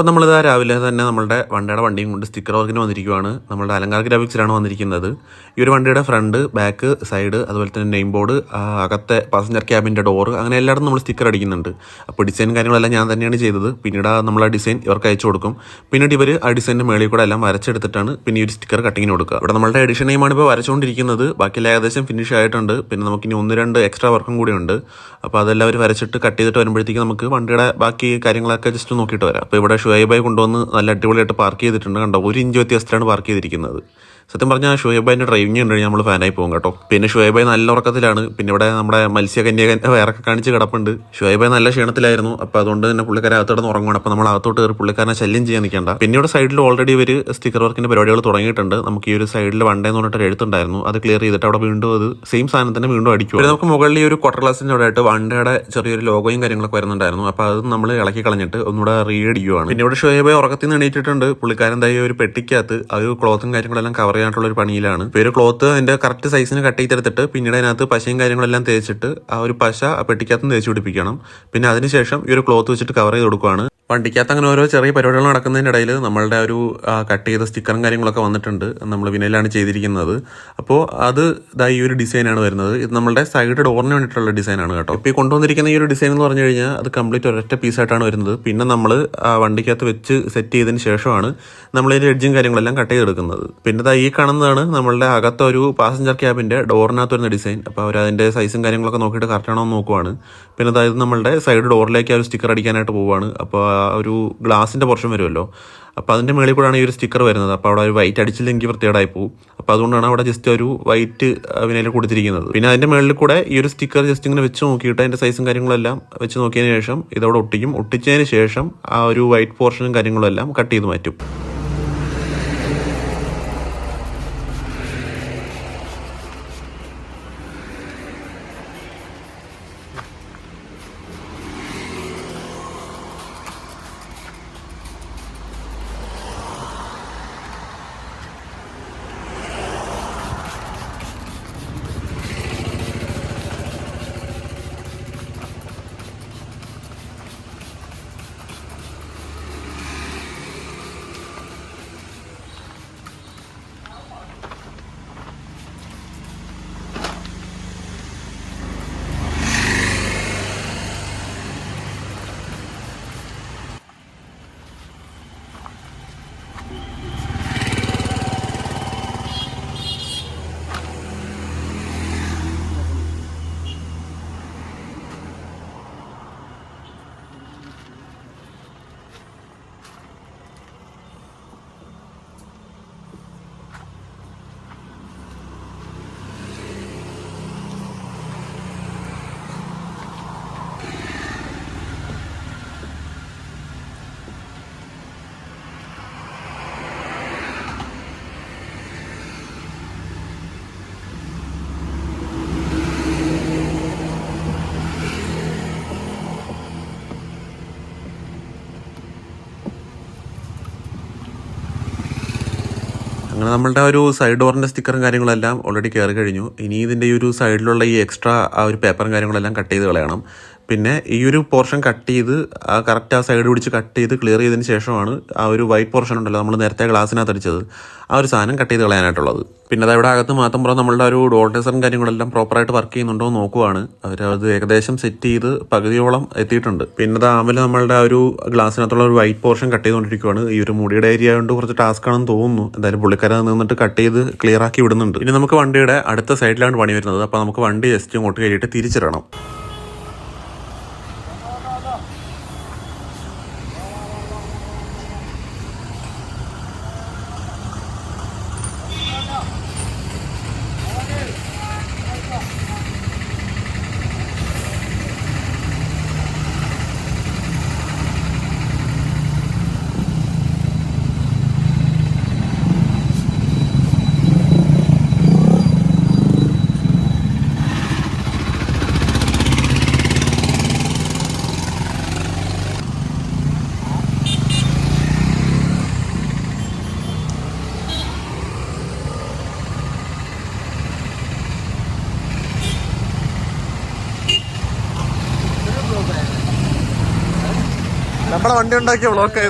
അപ്പോൾ നമ്മളിതാ രാവിലെ തന്നെ നമ്മുടെ വണ്ടിയുടെ വണ്ടിയും കൊണ്ട് സ്റ്റിക്കർ വർക്കിന് വന്നിരിക്കുവാണ്. നമ്മുടെ അലങ്കാർ ഗ്രാഫിക്സിലാണ് വന്നിരിക്കുന്നത്. ഈ ഒരു വണ്ടിയുടെ ഫ്രണ്ട് ബാക്ക് സൈഡ് അതുപോലെ തന്നെ നെയിം ബോർഡ് അകത്തെ പാസഞ്ചർ ക്യാബിന്റെ ഡോർ അങ്ങനെ എല്ലായിടത്തും നമ്മൾ സ്റ്റിക്കർ അടിക്കുന്നുണ്ട്. അപ്പോൾ ഡിസൈൻ കാര്യങ്ങളെല്ലാം ഞാൻ തന്നെയാണ് ചെയ്തത്. പിന്നീട് നമ്മൾ ആ ഡിസൈൻ ഇവർക്ക് അയച്ചു കൊടുക്കും. പിന്നീട് ഇവർ ആ ഡിസൈന്റെ മേളിൽ കൂടെ എല്ലാം വരച്ചെടുത്തിട്ടാണ് പിന്നെ ഈ ഒരു സ്റ്റിക്കർ കട്ടിങ്ങിന് കൊടുക്കുക. ഇവിടെ നമ്മളുടെ എഡിഷൻ നെയിമാണ് ഇപ്പോൾ വരച്ചുകൊണ്ടിരിക്കുന്നത്. ബാക്കിയെല്ലാം ഏകദേശം ഫിനിഷ് ആയിട്ടുണ്ട്. പിന്നെ നമുക്ക് ഇനി ഒന്ന് രണ്ട് എക്സ്ട്രാ വർക്കും കൂടിയുണ്ട് അപ്പോൾ അതെല്ലാം അവർ വരച്ചിട്ട് കട്ട് ചെയ്തിട്ട് വരുമ്പോഴത്തേക്ക് നമുക്ക് വണ്ടിയുടെ ബാക്കി കാര്യങ്ങളൊക്കെ ജസ്റ്റ് നോക്കിയിട്ട് വരാം. അപ്പോൾ ഇവിടെ ഷുഹൈബായി കൊണ്ടുവന്ന് നല്ല അടിപൊളിയായിട്ട് പാർക്ക് ചെയ്തിട്ടുണ്ട് കണ്ടോ? ഒരു ഇഞ്ച് വ്യത്യാസത്തിലാണ് പാർക്ക് ചെയ്തിരിക്കുന്നത്. സത്യം പറഞ്ഞാൽ ഷുഹൈബായിന്റെ ഡ്രൈവിംഗ് കണ്ടു നമ്മൾ ഫാനായി പോകും കേട്ടോ. പിന്നെ ഷുഹൈബായി നല്ല ഉറക്കത്തിലാണ്. പിന്നെ ഇവിടെ നമ്മുടെ മത്സ്യകന്യകൻ വേറൊക്കെ കാണിച്ച് കിടപ്പുണ്ട്. ഷുഹൈബായി നല്ല ക്ഷീണത്തിലായിരുന്നു. അപ്പോൾ അതുകൊണ്ട് തന്നെ പുള്ളിക്കാരെ അകത്തോടെ ഉറങ്ങണം അപ്പോൾ നമ്മൾ അകത്തോട്ട് കയറി പുള്ളിക്കാരനെ ശല്യം ചെയ്യാൻ നിൽക്കേണ്ട. പിന്നെ ഇവിടെ സൈഡിൽ ഓൾറെഡി ഇവർ സ്റ്റിക്കർ വർക്കിന്റെ പരിപാടികൾ തുടങ്ങിയിട്ടുണ്ട്. നമുക്ക് ഈ ഒരു സൈഡിൽ വണ്ടേ എന്ന് പറഞ്ഞിട്ട് ഒരു എഴുത്തുണ്ടായിരുന്നു. അത് ക്ലിയർ ചെയ്തിട്ട് അവിടെ വീണ്ടും അത് സെയിം സാധനം തന്നെ വീണ്ടും അടിക്കും പിന്നെ നമുക്ക് മുകളിൽ ഈ ഒരു ക്വാർട്ടർ ഗ്ലാസിന്റെ അവിടെ ആയിട്ട് വണ്ടയുടെ ചെറിയൊരു ലോഗോയും കാര്യങ്ങളൊക്കെ വരുന്നുണ്ടായിരുന്നു. അപ്പോൾ അത് നമ്മൾ ഇളക്കി കളഞ്ഞിട്ട് ഒന്നുകൂടെ റീഅടിക്കുവാണ് പിന്നെ ഇവിടെ ഷുഹൈബായി ഉറക്കത്തിൽ നിന്ന് എണീറ്റിട്ടുണ്ട്. പുള്ളിക്കാരൻ എന്തായാലും ഒരു പെട്ടിക്കകത്ത് ആ ഒരു ക്ലോത്തും കാര്യങ്ങളെല്ലാം കവർ ചെയ്യാനുള്ള ഒരു പണിയിലാണ്. ഒരു ക്ലോത്ത് അതിന്റെ കറക്റ്റ് സൈസിന് കട്ട് ചെയ്തെടുത്തിട്ട് പിന്നീട് അതിനകത്ത് പശയും കാര്യങ്ങളെല്ലാം തേച്ചിട്ട് ആ ഒരു പശ പെട്ടിക്കകത്ത് തേച്ച് പിടിപ്പിക്കണം പിന്നെ അതിനുശേഷം ഈ ഒരു ക്ലോത്ത് വെച്ചിട്ട് കവർ ചെയ്ത് കൊടുക്കുകയാണ് വണ്ടിക്കകത്ത് അങ്ങനെ ഓരോ ചെറിയ പരിപാടികൾ നടക്കുന്നതിന്റെ ഇടയിൽ നമ്മളുടെ ഒരു കട്ട് ചെയ്ത സ്റ്റിക്കറും കാര്യങ്ങളൊക്കെ വന്നിട്ടുണ്ട്. നമ്മൾ വിനയിലാണ് ചെയ്തിരിക്കുന്നത്. അപ്പോൾ അത് ഇതാ ഈ ഒരു ഡിസൈനാണ് വരുന്നത്. ഇത് നമ്മളുടെ സൈഡ് ഡോറിന് വേണ്ടിയിട്ടുള്ള ഡിസൈനാണ് കേട്ടോ. ഇപ്പോൾ ഈ കൊണ്ടുവന്നിരിക്കുന്ന ഈ ഒരു ഡിസൈൻ എന്ന് പറഞ്ഞു കഴിഞ്ഞാൽ അത് കംപ്ലീറ്റ് ഒരൊറ്റ പീസായിട്ടാണ് വരുന്നത്. പിന്നെ നമ്മൾ വണ്ടിക്കകത്ത് വെച്ച് സെറ്റ് ചെയ്തതിന് ശേഷമാണ് നമ്മൾ ഇതിന്റെ എഡ്ജും കാര്യങ്ങളെല്ലാം കട്ട് ചെയ്തെടുക്കുന്നത്. പിന്നെ ഈ കാണുന്നതാണ് നമ്മളുടെ അകത്തെ ഒരു പാസഞ്ചർ ക്യാബിന്റെ ഡോറിനകത്ത് വരുന്ന ഡിസൈൻ. അപ്പോൾ അവർ അതിന്റെ സൈസും കാര്യങ്ങളൊക്കെ നോക്കിയിട്ട് കറക്റ്റ് ആണോ എന്ന് നോക്കുവാണ്. പിന്നെ അതായത് നമ്മളുടെ സൈഡ് ഡോറിലേക്ക് ആ ഒരു സ്റ്റിക്കർ അടിക്കാനായിട്ട് പോവുകയാണ്. അപ്പോൾ ഒരു ഗ്ലാസിന്റെ പോർഷൻ വരുമല്ലോ. അപ്പോൾ അതിന്റെ മുകളിൽ കൂടെയാണ് ഈ ഒരു സ്റ്റിക്കർ വരുന്നത്. അപ്പോൾ അവിടെ ഒരു വൈറ്റ് അടിച്ചില്ലെങ്കിൽ വൃത്തികേടായി പോകും അപ്പോൾ അതുകൊണ്ടാണ് അവിടെ ജസ്റ്റ് ഒരു വൈറ്റ് വിനയിൽ കൊടുത്തിരിക്കുന്നത്. പിന്നെ അതിന്റെ മുകളിൽ കൂടെ ഈ ഒരു സ്റ്റിക്കർ ജസ്റ്റ് ഇങ്ങനെ വെച്ച് നോക്കിയിട്ട് അതിന്റെ സൈസും കാര്യങ്ങളെല്ലാം വെച്ച് നോക്കിയതിന് ശേഷം ഇതവിടെ ഒട്ടിക്കും. ഒട്ടിച്ചതിന് ശേഷം ആ ഒരു വൈറ്റ് പോർഷനും കാര്യങ്ങളും എല്ലാം കട്ട് ചെയ്ത് മാറ്റും. അങ്ങനെ നമ്മളുടെ ഒരു സൈഡ് ഡോറിന്റെ സ്റ്റിക്കറും കാര്യങ്ങളെല്ലാം ഓൾറെഡി കയറി കഴിഞ്ഞു. ഇനി ഇതിന്റെ ഈ ഒരു സൈഡിലുള്ള ഈ എക്സ്ട്രാ ആ ഒരു പേപ്പറും കാര്യങ്ങളെല്ലാം കട്ട് ചെയ്ത് കളയണം. പിന്നെ ഈ ഒരു പോർഷൻ കട്ട് ചെയ്ത് ആ കറക്റ്റ് ആ സൈഡ് പിടിച്ച് കട്ട് ചെയ്ത് ക്ലിയർ ചെയ്തതിന് ശേഷമാണ് ആ ഒരു വൈറ്റ് പോർഷൻ ഉണ്ടല്ലോ നമ്മൾ നേരത്തെ ഗ്ലാസ്സിനകത്ത് അടിച്ചത്. ആ ഒരു സാധനം കട്ട് ചെയ്ത് കളയാനായിട്ടുള്ളത്. പിന്നെ അത് അവിടെ അകത്ത് മാത്രം പുറം നമ്മളുടെ ഒരു ഡോട്ടേഴ്സും കാര്യങ്ങളെല്ലാം പ്രോപ്പറായിട്ട് വർക്ക് ചെയ്യുന്നുണ്ടോ എന്ന് നോക്കുവാണ്. അവരത് ഏകദേശം സെറ്റ് ചെയ്ത് പകുതിയോളം എത്തിയിട്ടുണ്ട്. പിന്നെ അത് ആമിൽ നമ്മളുടെ ആ ഒരു ഗ്ലാസ്സിനകത്തുള്ള ഒരു വൈറ്റ് പോർഷൻ കട്ട് ചെയ്തുകൊണ്ടിരിക്കുകയാണ് ഈ ഒരു മുടിയുടെ ഏരിയ കൊണ്ട് കുറച്ച് ടാസ്ക് ആണെന്ന് തോന്നുന്നു. എന്തായാലും പുള്ളിക്കാരൻ നിന്നിട്ട് കട്ട് ചെയ്ത് ക്ലിയർ ആക്കി വിടുന്നുണ്ട്. ഇനി നമുക്ക് വണ്ടിയുടെ അടുത്ത സൈഡിലാണ് പണി വരുന്നത്. അപ്പോൾ നമുക്ക് വണ്ടി ജസ്റ്റ് ഇങ്ങോട്ട് കയറിയിട്ട് തിരിച്ചിടണം നമ്മളെ വണ്ടി ഉണ്ടാക്കിയ ബ്ലോക്ക്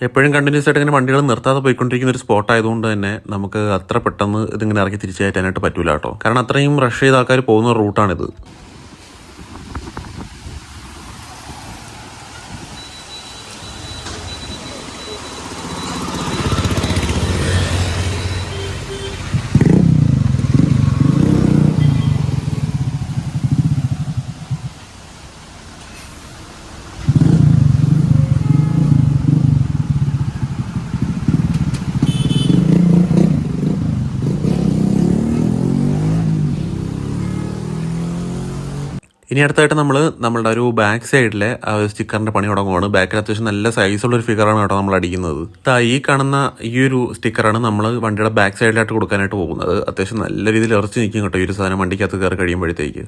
എപ്പോഴും കണ്ടിന്യൂസ് ആയിട്ട് ഇങ്ങനെ വണ്ടികൾ നിർത്താതെ പോയിക്കൊണ്ടിരിക്കുന്ന ഒരു സ്പോട്ട് ആയതുകൊണ്ട് തന്നെ നമുക്ക് അത്ര പെട്ടെന്ന് ഇതിങ്ങനെ ഇറക്കി തിരിച്ചു കയറ്റാനായിട്ട് പറ്റൂല കേട്ടോ. കാരണം അത്രയും റഷ് ചെയ്ത ആൾക്കാർ പോകുന്ന റൂട്ടാണിത് ഇനി അടുത്തായിട്ട് നമ്മൾ നമ്മളുടെ ഒരു ബാക്ക് സൈഡിലെ ആ ഒരു സ്റ്റിക്കറിന്റെ പണി തുടങ്ങുവാണ്. ബാക്കിൽ അത്യാവശ്യം നല്ല സൈസുള്ള ഒരു ഫിഗറാണ് കേട്ടോ നമ്മൾ അടിക്കുന്നത്. ഈ കാണുന്ന ഈ ഒരു സ്റ്റിക്കറാണ് നമ്മൾ വണ്ടിയുടെ ബാക്ക് സൈഡിലായിട്ട് കൊടുക്കാനായിട്ട് പോകുന്നത്. അത്യാവശ്യം നല്ല രീതിയിൽ ഇറച്ചി നിൽക്കും കേട്ടോ ഈ ഒരു സാധനം വണ്ടിക്കകത്ത് കയറി കഴിയുമ്പോഴത്തേക്ക്.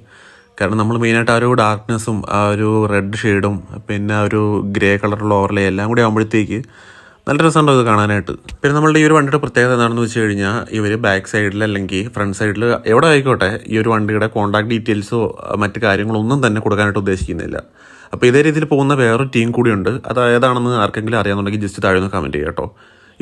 കാരണം നമ്മൾ മെയിനായിട്ട് ആ ഒരു ഡാർക്ക്നെസ്സും ആ ഒരു റെഡ് ഷെയ്ഡും പിന്നെ ആ ഒരു ഗ്രേ കളറുള്ള ഓവർലേ എല്ലാം കൂടി ആകുമ്പോഴത്തേക്ക് നല്ല രസമുണ്ടോ ഇത് കാണാനായിട്ട്? പിന്നെ നമ്മളുടെ ഈ ഒരു വണ്ടിയുടെ പ്രത്യേകത എന്താണെന്ന് വെച്ച് കഴിഞ്ഞാൽ ഇവർ ബാക്ക് സൈഡിൽ അല്ലെങ്കിൽ ഫ്രണ്ട് സൈഡിൽ എവിടെ ആയിക്കോട്ടെ ഈ ഒരു വണ്ടിയുടെ കോൺടാക്ട് ഡീറ്റെയിൽസോ മറ്റ് കാര്യങ്ങളോ ഒന്നും തന്നെ കൊടുക്കാനായിട്ട് ഉദ്ദേശിക്കുന്നില്ല. അപ്പോൾ ഇതേ രീതിയിൽ പോകുന്ന വേറൊരു ടീം കൂടിയുണ്ട്. അത് ഏതാണെന്ന് ആർക്കെങ്കിലും അറിയാമെന്നുണ്ടെങ്കിൽ ജസ്റ്റ് താഴെ ഒന്ന് കമന്റ് ചെയ്യാം കേട്ടോ.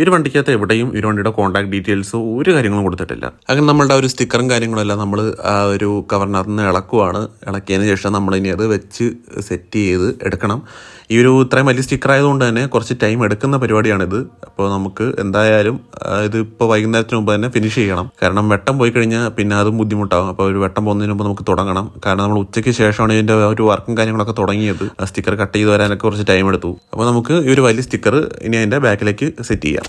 ഈ വണ്ടിക്കകത്ത് എവിടെയും ഈ വണ്ടിയുടെ കോൺടാക്ട് ഡീറ്റെയിൽസോ ഒരു കാര്യങ്ങളും കൊടുത്തിട്ടില്ല. അങ്ങനെ നമ്മളുടെ ഒരു സ്റ്റിക്കറും കാര്യങ്ങളും എല്ലാം നമ്മൾ ആ ഒരു കവറിനകത്ത് നിന്ന് ഇളക്കുവാണ്. ഇളക്കിയതിന് ശേഷം നമ്മൾ ഇനി അത് വെച്ച് സെറ്റ് ചെയ്ത് എടുക്കണം. ഈ ഒരു ഇത്രയും വലിയ സ്റ്റിക്കർ ആയതുകൊണ്ട് തന്നെ കുറച്ച് ടൈം എടുക്കുന്ന പരിപാടിയാണിത്. അപ്പോൾ നമുക്ക് എന്തായാലും ഇത് ഇപ്പോൾ വൈകുന്നേരത്തിന് മുമ്പ് തന്നെ ഫിനിഷ് ചെയ്യണം. കാരണം വെട്ടം പോയി കഴിഞ്ഞാൽ പിന്നെ അതും ബുദ്ധിമുട്ടാകും അപ്പോൾ ഒരു വെട്ടം പോകുന്നതിന് മുമ്പ് നമുക്ക് തുടങ്ങണം. കാരണം നമ്മൾ ഉച്ചയ്ക്ക് ശേഷമാണ് ഇതിന്റെ ഒരു വർക്കും കാര്യങ്ങളൊക്കെ തുടങ്ങിയത്. ആ സ്റ്റിക്കർ കട്ട് ചെയ്ത് വരാനൊക്കെ കുറച്ച് ടൈം എടുത്തു. അപ്പോൾ നമുക്ക് ഈ ഒരു വലിയ സ്റ്റിക്കർ ഇനി അതിന്റെ ബാക്കിലേക്ക് സെറ്റ് ചെയ്യാം.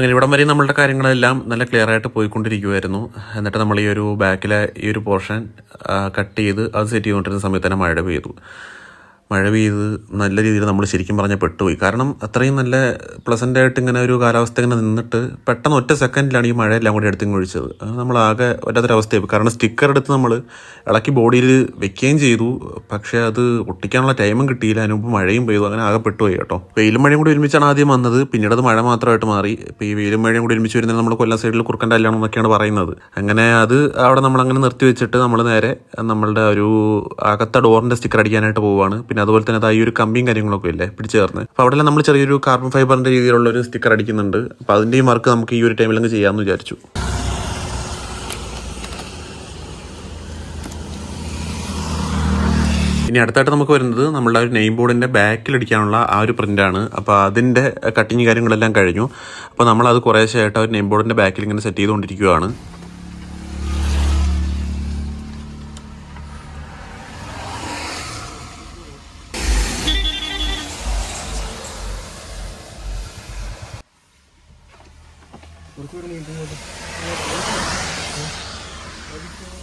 അങ്ങനെ ഇവിടം വരെ നമ്മളുടെ കാര്യങ്ങളെല്ലാം നല്ല ക്ലിയർ ആയിട്ട് പോയിക്കൊണ്ടിരിക്കുമായിരുന്നു എന്നിട്ട് നമ്മൾ ഈ ഒരു ബാക്കിലെ ഈ ഒരു പോർഷൻ കട്ട് ചെയ്ത് അത് സെറ്റ് ചെയ്തുകൊണ്ടിരുന്ന സമയത്ത് തന്നെ മഴ പെയ്തു. മഴ പെയ്ത് നല്ല രീതിയിൽ നമ്മൾ ശരിക്കും പറഞ്ഞാൽ പെട്ടുപോയി. കാരണം അത്രയും നല്ല പ്ലസന്റ് ആയിട്ട് ഇങ്ങനെ ഒരു കാലാവസ്ഥ ഇങ്ങനെ നിന്നിട്ട് പെട്ടെന്ന് ഒറ്റ സെക്കൻഡിലാണ് ഈ മഴയെല്ലാം കൂടി എടുത്തും ഒഴിച്ചത്. അത് ആകെ വല്ലാത്തൊരവസ്ഥയായി. കാരണം സ്റ്റിക്കർ എടുത്ത് നമ്മൾ ഇളക്കി ബോഡിയിൽ വെക്കുകയും ചെയ്തു. പക്ഷേ അത് ഒട്ടിക്കാനുള്ള ടൈമും കിട്ടിയില്ല. അതിന് മുമ്പ് മഴയും പെയ്തു. അങ്ങനെ ആകെ പെട്ടുപോയി കേട്ടോ. വെയിലും മഴയും കൂടി ഒരുമിച്ചാണ് ആദ്യം വന്നത്. പിന്നീട് അത് മഴ മാത്രമായിട്ട് മാറി. ഇപ്പോൾ ഈ വെയിലും മഴയും കൂടി ഒരുമിച്ച് വരുന്നത് നമ്മൾ കൊല്ലം സൈഡിൽ കുറുക്കന്റെ കല്യാണം എന്നൊക്കെയാണ് പറയുന്നത്. അങ്ങനെ അത് അവിടെ നമ്മൾ അങ്ങനെ നിർത്തി വെച്ചിട്ട് നമ്മൾ നേരെ നമ്മളുടെ ഒരു അകത്ത ഡോറിന്റെ സ്റ്റിക്കർ അടിക്കാനായിട്ട് പോവുകയാണ് പിന്നെ അതുപോലെ തന്നെ ഈ ഒരു കമ്പിയും കാര്യങ്ങളൊക്കെ ഇല്ലേ പിടിച്ച് ചേർന്ന്. അപ്പോൾ അവിടെ നമ്മൾ ചെറിയൊരു കാർബൺ ഫൈബറിന്റെ രീതിയിലുള്ള ഒരു സ്റ്റിക്കർ അടിക്കുന്നുണ്ട്. അപ്പോൾ അതിന്റെയും വർക്ക് നമുക്ക് ഈ ഒരു ടൈമിലങ്ങ് ചെയ്യാമെന്ന് വിചാരിച്ചു. ഇനി അടുത്തായിട്ട് നമുക്ക് വരുന്നത് നമ്മളുടെ ഒരു നെയിം ബോർഡിന്റെ ബാക്കിൽ അടിക്കാനുള്ള ആ ഒരു പ്രിന്റാണ് അപ്പോൾ അതിന്റെ കട്ടിങ് കാര്യങ്ങളെല്ലാം കഴിഞ്ഞു. അപ്പോൾ നമ്മളത് കുറേശ്ശായിട്ട് ആ ഒരു നെയിം ബോർഡിന്റെ ബാക്കിൽ ഇങ്ങനെ സെറ്റ് ചെയ്തുകൊണ്ടിരിക്കുകയാണ് Thank you.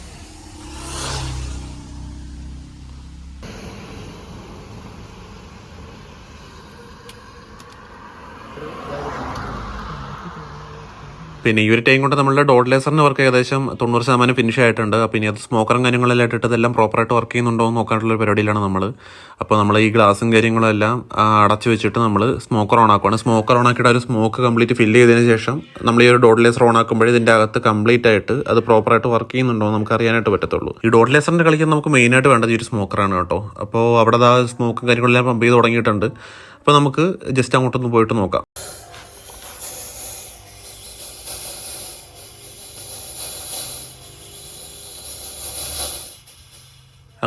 പിന്നെ ഈ ഒരു ടൈം കൊണ്ട് നമ്മളുടെ ഡോട്ട് ലേസറിന് വർക്ക് ഏകദേശം തൊണ്ണൂറ് ശതമാനം ഫിനിഷ് ആയിട്ടുണ്ട്. അപ്പോൾ ഇനി അത് സ്മോക്കറും കാര്യങ്ങളെല്ലാം ഇട്ടിട്ട് ഇതെല്ലാം പ്രോപ്പറായിട്ട് വർക്ക് ചെയ്യുന്നുണ്ടോ എന്ന് നോക്കാനുള്ള ഒരു പരിപാടിയിലാണ് നമ്മൾ അപ്പോൾ നമ്മൾ ഈ ഗ്ലാസും കാര്യങ്ങളും എല്ലാം അടച്ചു വെച്ചിട്ട് നമ്മൾ സ്മോക്കർ ഓൺ ആക്കുവാണ്. സ്മോക്കർ ഓൺ ആക്കിയിട്ട് ഒരു സ്മോക്ക് കംപ്ലീറ്റ് ഫില്ല് ചെയ്തതിന് ശേഷം നമ്മൾ ഈ ഒരു ഡോട്ട് ലേസർ ഓൺ ആക്കുമ്പോൾ ഇതിന്റെ അകത്ത് കംപ്ലീറ്റ് ആയിട്ട് അത് പ്രോപ്പറായിട്ട് വർക്ക് ചെയ്യുന്നുണ്ടോ എന്ന് നമുക്ക് അറിയാനായിട്ട് പറ്റത്തുള്ളൂ. ഈ ഡോട്ട് ലേസറിന്റെ കളിക്കാൻ നമുക്ക് മെയിനായിട്ട് വേണ്ടത് ഈ ഒരു സ്മോക്കറാണ് കേട്ടോ. അപ്പോൾ അവിടെ ആ സ്മോക്കും കാര്യങ്ങളെല്ലാം പമ്പ് ചെയ്ത് തുടങ്ങിയിട്ടുണ്ട്. അപ്പോൾ നമുക്ക് ജസ്റ്റ് അങ്ങോട്ടൊന്ന് പോയിട്ട് നോക്കാം.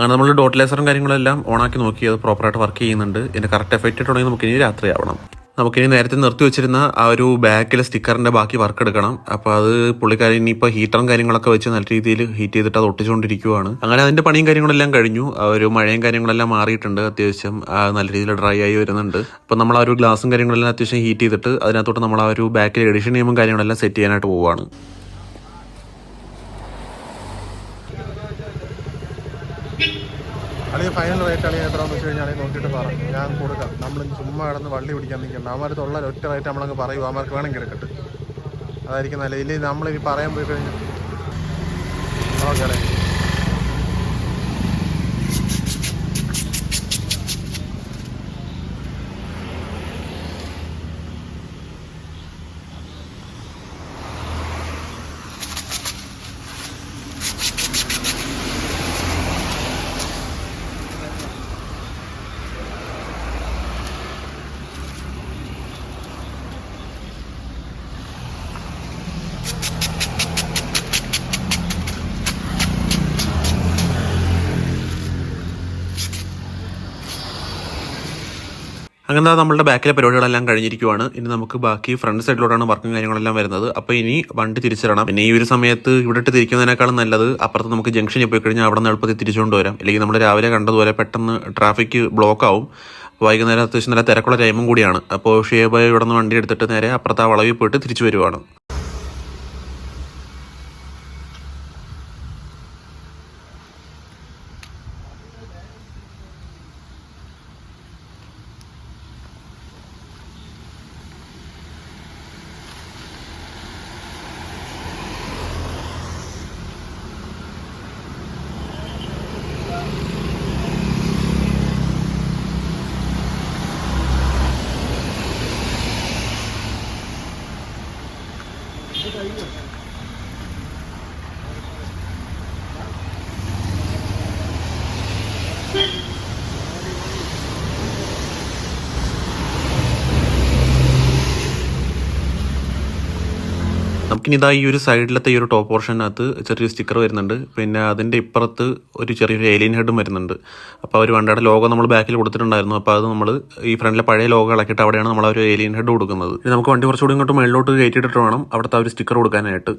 അങ്ങനെ നമ്മൾ ഡോട്ട് ലേസറും കാര്യങ്ങളെല്ലാം ഓണാക്കി നോക്കി അത് പ്രോപ്പറായിട്ട് വർക്ക് ചെയ്യുന്നുണ്ട്. ഇതിന്റെ കറക്റ്റ് എഫക്റ്റ് ഇട്ടുണ്ടെങ്കിൽ നമുക്കിനി രാത്രി ആവണം. നമുക്കിനി നേരത്തെ നിർത്തി വെച്ചിരുന്ന ആ ഒരു ബാക്കിലെ സ്റ്റിക്കറിന്റെ ബാക്കി വർക്ക് എടുക്കണം. അപ്പോൾ അത് പുള്ളിക്കാരൻ ഇനിയിപ്പോൾ ഹീറ്ററും കാര്യങ്ങളൊക്കെ വെച്ച് നല്ല രീതിയിൽ ഹീറ്റ് ചെയ്തിട്ട് അത് ഒട്ടിച്ചുകൊണ്ടിരിക്കുവാണ്. അങ്ങനെ അതിന്റെ പണിയും കാര്യങ്ങളെല്ലാം കഴിഞ്ഞു. ആ ഒരു മഴയും കാര്യങ്ങളെല്ലാം മാറിയിട്ടുണ്ട് അത്യാവശ്യം. നല്ല രീതിയിൽ ഡ്രൈ ആയി വരുന്നുണ്ട്. അപ്പോൾ നമ്മൾ ആ ഒരു ഗ്ലാസും കാര്യങ്ങളെല്ലാം അത്യാവശ്യം ഹീറ്റ് ചെയ്തിട്ട് അതിനകത്തോട്ട് നമ്മൾ ആ ഒരു ബാക്കിൽ എഡിഷൻ ചെയ്യുമ്പോൾ കാര്യങ്ങളെല്ലാം സെറ്റ് ചെയ്യാനായിട്ട് പോവുകയാണ് അല്ലെങ്കിൽ ഫൈനൽ റേറ്റ് അല്ലെങ്കിൽ എത്രയാണെന്ന് വെച്ച് കഴിഞ്ഞാൽ നോക്കിയിട്ട് പറ. ഞാൻ കൊടുക്കാം. നമ്മൾ ചുമ്മാ കിടന്ന് വള്ളി പിടിക്കാൻ നിൽക്കണ്ട. അവന്മാർ ഉള്ള ഒറ്റ റേറ്റ് നമ്മളങ്ങ് പറയും. അവന്മാർക്ക് വേണമെങ്കിൽ എടുക്കട്ടെ അതായിരിക്കും നല്ല ഇല്ലെങ്കിൽ നമ്മളിനി പറയാൻ പോയി കഴിഞ്ഞാൽ. ഓക്കെ അല്ലേ അങ്ങനെ നമ്മളുടെ ബാക്കിലെ പരിപാടികളെല്ലാം കഴിഞ്ഞിരിക്കുവാണ്. ഇനി നമുക്ക് ബാക്കി ഫ്രണ്ട് സൈഡിലോട്ടാണ് വർക്കും കാര്യങ്ങളെല്ലാം വരുന്നത്. അപ്പോൾ ഇനി വണ്ടി തിരിച്ചിടണം. പിന്നെ ഈ ഒരു സമയത്ത് ഇവിടെ തിരിക്കുന്നതിനേക്കാളും നല്ലത് അപ്പുറത്ത് നമുക്ക് ജംഗ്ഷനിൽ പോയി കഴിഞ്ഞാൽ അവിടെ നിന്ന് എളുപ്പത്തിൽ തിരിച്ചുകൊണ്ട് വരാം. അല്ലെങ്കിൽ നമ്മൾ രാവിലെ കണ്ടതുപോലെ പെട്ടെന്ന് ട്രാഫിക് ബ്ലോക്ക് ആവും. വൈകുന്നേരം അത്യാവശ്യം നല്ല തിരക്കുള്ള ടൈമും കൂടിയാണ്. അപ്പോൾ ഷേബ് ഇവിടെ നിന്ന് വണ്ടി എടുത്തിട്ട് നേരെ അപ്പുറത്ത് ആ വളവിൽ പോയിട്ട് തിരിച്ചു വരുവാണ്. നമുക്കിനി ഇതാ ഈ ഒരു സൈഡിലത്തെ ഈ ഒരു ടോപ്പ് പോർഷനകത്ത് ചെറിയൊരു സ്റ്റിക്കർ വരുന്നുണ്ട്. പിന്നെ അതിന്റെ ഇപ്പുറത്ത് ഒരു ചെറിയൊരു ഏലിയൻ ഹെഡും വരുന്നുണ്ട്. അപ്പോൾ ഒരു വണ്ടിയുടെ ലോഗോ നമ്മൾ ബാക്കിൽ കൊടുത്തിട്ടുണ്ടായിരുന്നു. അപ്പോൾ അത് നമ്മൾ ഈ ഫ്രണ്ടിലെ പഴയ ലോഗോ ഇളക്കിയിട്ട് അവിടെയാണ് നമ്മൾ ഒരു ഏലിയൻ ഹെഡ് കൊടുക്കുന്നത്. നമുക്ക് വണ്ടി കുറച്ചുകൂടി ഇങ്ങോട്ട് മുകളിലോട്ട് കയറ്റിയിട്ടിട്ട് വേണം അവിടുത്തെ ഒരു സ്റ്റിക്കർ കൊടുക്കാനായിട്ട്.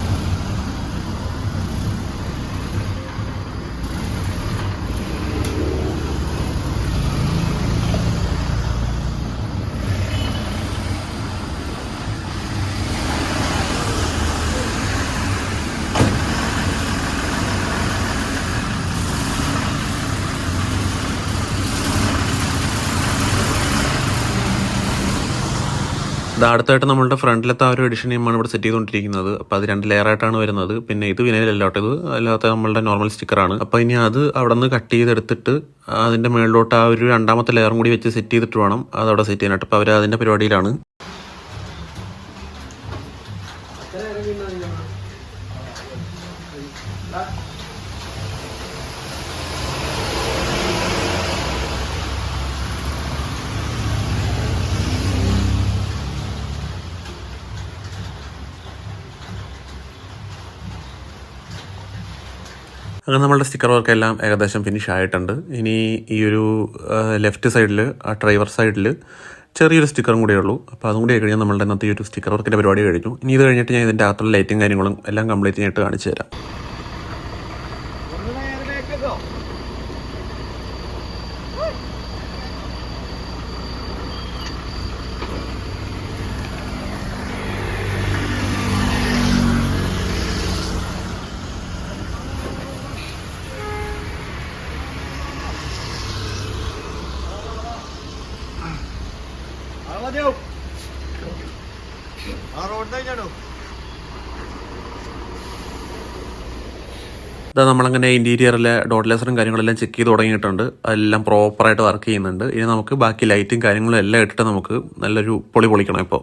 അടുത്തായിട്ട് നമ്മളുടെ ഫ്രണ്ടിലത്തെ ആ ഒരു എഡിഷൻ നെയിമാണ് ഇവിടെ സെറ്റ് ചെയ്തുകൊണ്ടിരിക്കുന്നത്. അപ്പോൾ അത് രണ്ട് ലെയർ ആയിട്ടാണ് വരുന്നത്. പിന്നെ ഇത് വിനയിൽ ഇത്. അല്ലാത്ത നമ്മളുടെ നോർമൽ സ്റ്റിക്കറാണ് അപ്പോൾ ഇനി അത് അവിടെ നിന്ന് കട്ട് ചെയ്തെടുത്തിട്ട് അതിന്റെ മുകളിലോട്ട് ആ ഒരു രണ്ടാമത്തെ ലെയറും കൂടി വെച്ച് സെറ്റ് ചെയ്തിട്ട് വേണം അത് അവിടെ സെറ്റ് ചെയ്യാനായിട്ട്. അപ്പോൾ അവർ അതിന്റെ പരിപാടിയിലാണ്. Thank you. അങ്ങനെ നമ്മളുടെ സ്റ്റിക്കർ വർക്ക് എല്ലാം ഏകദേശം ഫിനിഷ് ആയിട്ടുണ്ട്. ഇനി ഈ ഒരു ലെഫ്റ്റ് സൈഡിൽ ആ ഡ്രൈവർ സൈഡിൽ ചെറിയൊരു സ്റ്റിക്കറും കൂടെ ഉള്ളൂ. അപ്പോൾ അതും കൂടി കഴിഞ്ഞാൽ നമ്മളുടെ ഇന്നത്തെ ഈ ഒരു സ്റ്റിക്കർ വർക്കിന്റെ പരിപാടി കഴിഞ്ഞു. ഇനി ഇത് കഴിഞ്ഞിട്ട് ഞാൻ ഇതിന്റെ അകത്തുള്ള ലൈറ്റും കാര്യങ്ങളും എല്ലാം കംപ്ലീറ്റ് ചെയ്തിട്ട് കാണിച്ചു തരാം. ഇതാ നമ്മളങ്ങനെ ഇന്റീരിയറിലെ ഡോട്ട് ലേസറും കാര്യങ്ങളെല്ലാം ചെക്ക് ചെയ്ത് തുടങ്ങിയിട്ടുണ്ട്. എല്ലാം പ്രോപ്പറായിട്ട് വർക്ക് ചെയ്യുന്നുണ്ട്. ഇനി നമുക്ക് ബാക്കി ലൈറ്റും കാര്യങ്ങളും എല്ലാം ഇട്ടിട്ട് നമുക്ക് നല്ലൊരു പൊളി പൊളിക്കണം ഇപ്പോൾ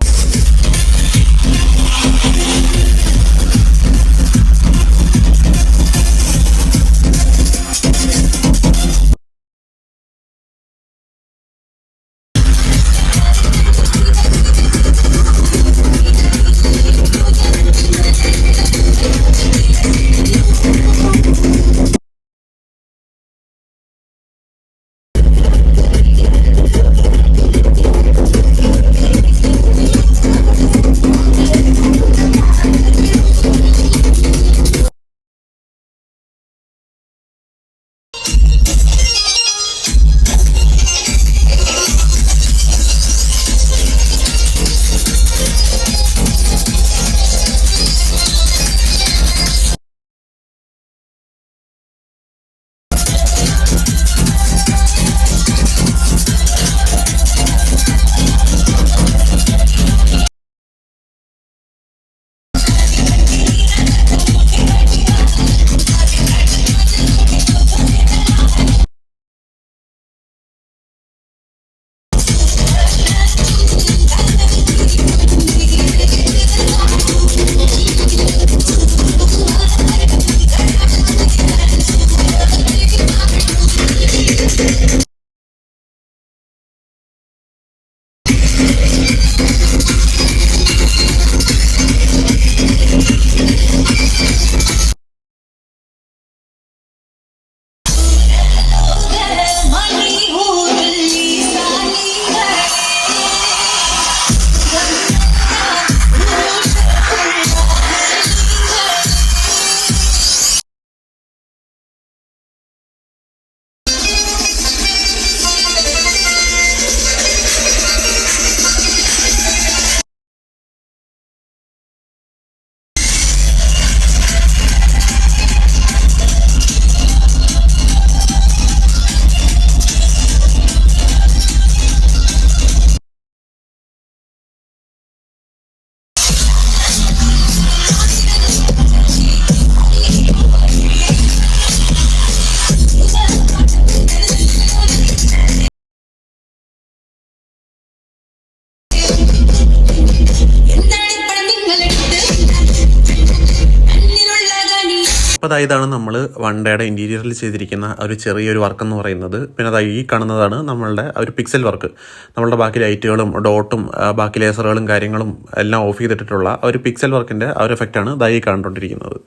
അപ്പോൾ ഇതാണ് നമ്മൾ വണ്ടയുടെ ഇന്റീരിയറിൽ ചെയ്തിരിക്കുന്ന ഒരു ചെറിയൊരു വർക്ക് എന്ന് പറയുന്നത്. പിന്നെ അതായത് ഈ കാണുന്നതാണ് നമ്മളുടെ ഒരു പിക്സൽ വർക്ക് നമ്മളുടെ ബാക്കി ലൈറ്റുകളും ഡോട്ടും ബാക്കി ലേസറുകളും കാര്യങ്ങളും എല്ലാം ഓഫ് ചെയ്തിട്ടുള്ള ഒരു പിക്സൽ വർക്കിന്റെ ആ ഒരു എഫക്റ്റാണ് ഇതായി കണ്ടുകൊണ്ടിരിക്കുന്നത്.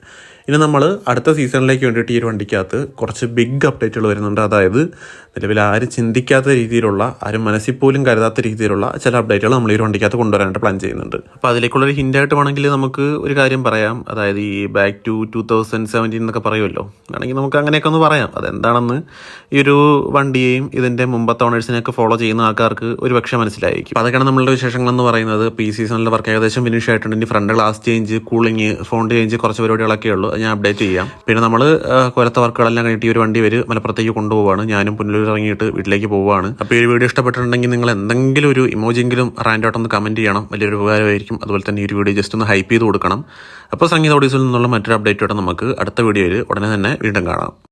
ഇനി നമ്മൾ അടുത്ത സീസണിലേക്ക് വേണ്ടിയിട്ട് ഈ ഒരു വണ്ടിക്കകത്ത് കുറച്ച് ബിഗ് അപ്ഡേറ്റുകൾ വരുന്നുണ്ട്. അതായത് നിലവിൽ ആരും ചിന്തിക്കാത്ത രീതിയിലുള്ള ആരും മനസ്സിൽ പോലും കരുതാത്ത രീതിയിലുള്ള ചില അപ്ഡേറ്റുകൾ നമ്മൾ ഈ ഒരു വണ്ടിക്കകത്ത് കൊണ്ടുവരാനായിട്ട് പ്ലാൻ ചെയ്യുന്നുണ്ട്. അപ്പോൾ അതിലേക്കുള്ളൊരു ഹിന്റായിട്ട് വേണമെങ്കിൽ നമുക്ക് ഒരു കാര്യം പറയാം. അതായത് ഈ back to two thousand seventeen എന്നൊക്കെ പറയുമല്ലോ. വേണമെങ്കിൽ നമുക്ക് അങ്ങനെയൊക്കെ ഒന്ന് പറയാം. അതെന്താണെന്ന് ഈ ഒരു വണ്ടിയെയും ഇതിന്റെ മുമ്പത്തെ ഓണേഴ്സിനെയൊക്കെ ഫോളോ ചെയ്യുന്ന ആൾക്കാർക്ക് ഒരു പക്ഷേ മനസ്സിലായിരിക്കും അതൊക്കെയാണ് നമ്മളുടെ വിശേഷങ്ങളെന്ന് പറയുന്നത്. ഇപ്പോൾ ഈ സീസണിലെ വർക്ക് ഏകദേശം ഫിനിഷ് ആയിട്ടുണ്ട്. ഇനി front glass change cooling font change കുറച്ച് പരിപാടികളൊക്കെ ഉള്ളൂ. ഞാൻ അപ്ഡേറ്റ് ചെയ്യാം. പിന്നെ നമ്മൾ കൊലത്തെ വർക്കുകളെല്ലാം കഴിഞ്ഞിട്ട് ഈ ഒരു വണ്ടി വരും മലപ്പുറത്തേക്ക് കൊണ്ടുപോവാണ്. ഞാനും പുനലൂർ ഇറങ്ങിയിട്ട് വീട്ടിലേക്ക് പോവുകയാണ് അപ്പോൾ ഈ വീഡിയോ ഇഷ്ടപ്പെട്ടിട്ടുണ്ടെങ്കിൽ നിങ്ങൾ എന്തെങ്കിലും ഒരു ഇമോജെങ്കിലും റാൻഡോട്ടൊന്ന് കമന്റ് ചെയ്യണം. വലിയൊരു ഉപകാരമായിരിക്കും. അതുപോലെ തന്നെ ഈ ഒരു വീഡിയോ ജസ്റ്റ് ഒന്ന് ഹൈപ്പ് ചെയ്ത് കൊടുക്കണം. അപ്പോൾ സംഗീത ഓഡീസിൽ നിന്നുള്ള മറ്റൊരു അപ്ഡേറ്റോടെ നമുക്ക് അടുത്ത വീഡിയോയിൽ ഉടനെ തന്നെ വീണ്ടും കാണാം.